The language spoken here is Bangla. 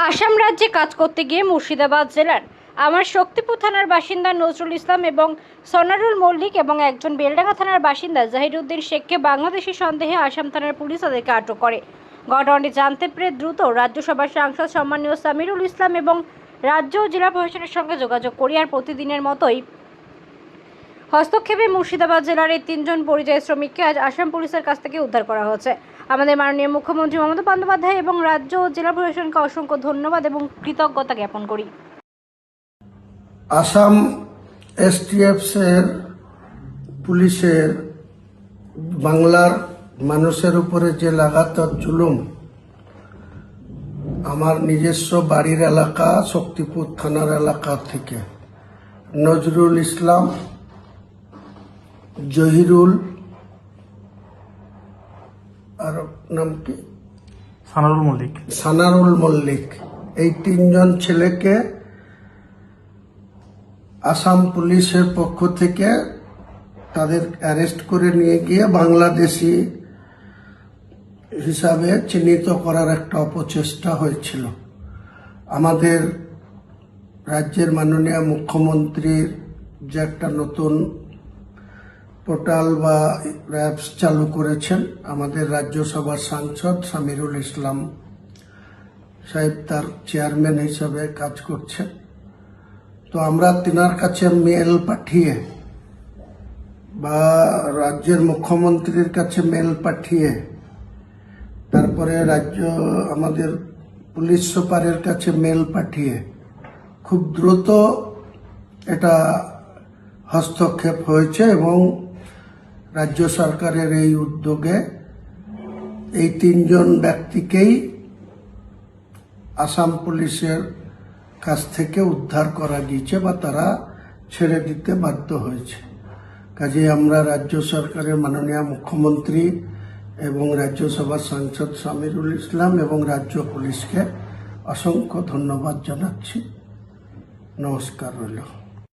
আসাম রাজ্যে কাজ করতে গিয়ে মুর্শিদাবাদ জেলার আমার শক্তিপুর থানার বাসিন্দা নজরুল ইসলাম এবং সোনারুল মল্লিক এবং একজন বেলডাঙ্গা থানার বাসিন্দা জাহিরুদ্দিন শেখকে বাংলাদেশি সন্দেহে আসাম থানার পুলিশ তাদেরকে আটক করে। ঘটনাটি জানতে পেরে দ্রুত রাজ্যসভার সাংসদ সম্মানীয় সামিরুল ইসলাম এবং রাজ্য ও জেলা প্রশাসনের সঙ্গে যোগাযোগ করি। আর প্রতিদিনের মতোই হস্তক্ষেপে মুর্শিদাবাদ জেলার এই তিনজন পরিযায়ী শ্রমিককে আজ আসাম পুলিশের কাছ থেকে উদ্ধার করা হয়েছে। আমাদের মাননীয় মুখ্যমন্ত্রী মমতা বন্দ্যোপাধ্যায় এবং রাজ্য ও জেলা প্রশাসনকে অসংখ্য ধন্যবাদ এবং কৃতজ্ঞতা জ্ঞাপন করি। আসাম এসটিএফের পুলিশের বাংলার মানুষের উপরে যে লাগাতার জুলুম, আমার নিজস্ব বাড়ির এলাকা, শক্তিপুর থানার এলাকা থেকে। নজরুল ইসলাম জহিরুল আর নাম কি? সানারুল মল্লিক। সানারুল মল্লিক। এই তিনজন ছেলেকে আসাম পুলিশের পক্ষ থেকে তাদের অ্যারেস্ট করে নিয়ে গিয়ে বাংলাদেশি হিসাবে চিহ্নিত করার একটা অপচেষ্টা হয়েছিল। আমাদের রাজ্যের মাননীয় মুখ্যমন্ত্রীর যে একটা নতুন পোর্টাল বা অ্যাপস চালু করেছেন আমাদের রাজ্যসভার সাংসদ সামিরুল ইসলাম সাহেব, তার চেয়ারম্যান হিসাবে কাজ করছেন। তো আমরা তিনার কাছে মেল পাঠিয়ে বা রাজ্যের মুখ্যমন্ত্রীর কাছে মেল পাঠিয়ে, তারপরে রাজ্য আমাদের পুলিশ সুপারের কাছে মেল পাঠিয়ে খুব দ্রুত এটা হস্তক্ষেপ হয়েছে এবং রাজ্য সরকারের এই উদ্যোগে এই তিনজন ব্যক্তিকেই আসাম পুলিশের কাছ থেকে উদ্ধার করা গিয়েছে বা তারা ছেড়ে দিতে বাধ্য হয়েছে। কাজে আমরা রাজ্য সরকারের মাননীয় মুখ্যমন্ত্রী এবং রাজ্যসভার সাংসদ সামিরুল ইসলাম এবং রাজ্য পুলিশকে অসংখ্য ধন্যবাদ জানাচ্ছি। নমস্কার রইল।